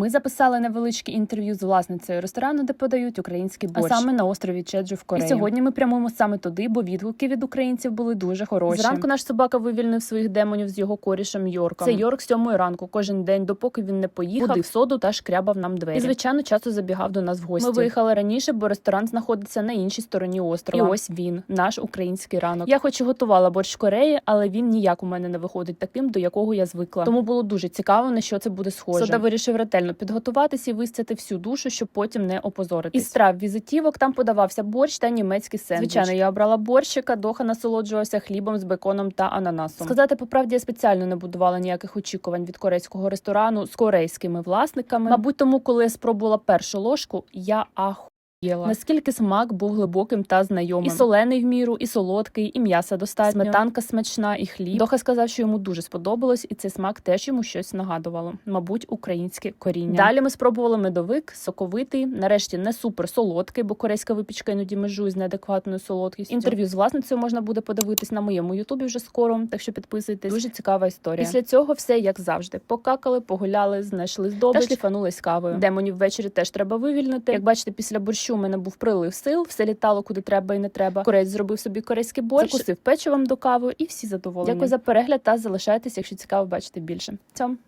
Ми записали невеличке інтерв'ю з власницею ресторану, де подають український борщ, а саме на острові Чеджу в Кореї. І сьогодні ми прямуємо саме туди, бо відгуки від українців були дуже хороші. Зранку наш собака вивільнив своїх демонів з його корішем Йорком. Це Йорк сьомої ранку, кожен день, допоки він не поїхав, будив соду та шкрябав нам двері. І звичайно, часто забігав до нас в гості. Ми виїхали раніше, бо ресторан знаходиться на іншій стороні острова. І ось він, наш український ранок. Я хоч і готувала борщ Кореї, але він ніяк у мене не виходить таким, до якого я звикла. Тому було дуже цікаво, на що це буде схоже. Сода вирішив ретельно підготуватися і вистяти всю душу, щоб потім не опозоритись. Із страв візитівок там подавався борщ та німецький сендвіч. Звичайно, я обрала борщика, доха насолоджувався хлібом з беконом та ананасом. Сказати по правді, я спеціально не будувала ніяких очікувань від корейського ресторану з корейськими власниками. Мабуть, тому, коли я спробувала першу ложку, я аху. Наскільки смак був глибоким та знайомим. І солений в міру, і солодкий, і м'яса достатньо. Сметанка смачна, і хліб. Доха сказав, що йому дуже сподобалось, і цей смак теж йому щось нагадувало. Мабуть, українське коріння. Далі ми спробували медовик, соковитий. Нарешті не супер солодкий, бо корейська випічка іноді межує з неадекватною солодкістю. Інтерв'ю з власницею можна буде подивитись на моєму ютубі вже скоро. Так що підписуйтесь. Дуже цікава історія. Після цього все як завжди. Покакали, погуляли, знайшли здобич та шліфанулись кавою. Демонів ввечері теж треба вивільнити. Як бачите, після борщу у мене був прилив сил, все літало куди треба і не треба. Корець зробив собі корейський борщ, закусив печивом до кави, і всі задоволені. Дякую за перегляд та залишайтесь, якщо цікаво бачити більше. Цьом.